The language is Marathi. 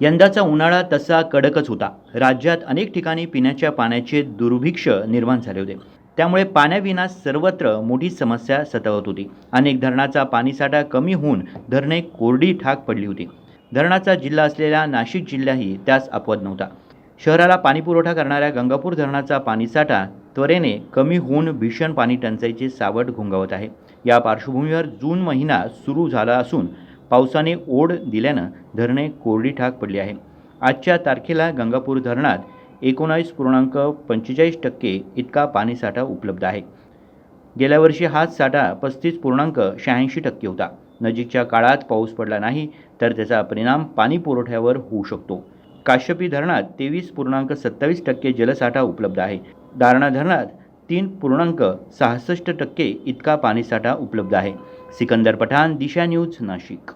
यंदाचा उन्हाळा तसा कडकच होता. राज्यात अनेक ठिकाणी पिण्याच्या पाण्याचे दुर्भिक्ष निर्माण झाले होते. त्यामुळे पाण्याविना सर्वत्र मोठी समस्या सतावत होती. अनेक धरणाचा पाणीसाठा कमी होऊन धरणे कोरडी ठाक पडली होती. धरणाचा जिल्हा असलेला नाशिक जिल्हाही त्यास अपवत नव्हता. शहराला पाणीपुरवठा करणाऱ्या गंगापूर धरणाचा पाणीसाठा त्वरेने कमी होऊन भीषण पाणी टंचाईचे सावट घोंगावत आहे. या पार्श्वभूमीवर जून महिना सुरू झाला असून पावसाने ओढ दिल्यानं धरणे कोरडी ठाक पडली आहे. आजच्या तारखेला गंगापूर धरणात एकोणावीस पूर्णांक पंचेचाळीस टक्के इतका पाणीसाठा उपलब्ध आहे. गेल्या वर्षी हाच साठा पस्तीस पूर्णांक शहाऐंशी टक्के होता. नजीकच्या काळात पाऊस पडला नाही तर त्याचा परिणाम पाणी पुरवठ्यावर होऊ शकतो. काश्यपी धरणात तेवीस पूर्णांक सत्तावीस टक्के जलसाठा उपलब्ध आहे. दारणा धरणात तीन पूर्णांक सहासष्ट टक्के इतका पाणीसाठा उपलब्ध आहे. सिकंदर पठाण दिशा न्यूज नाशिक.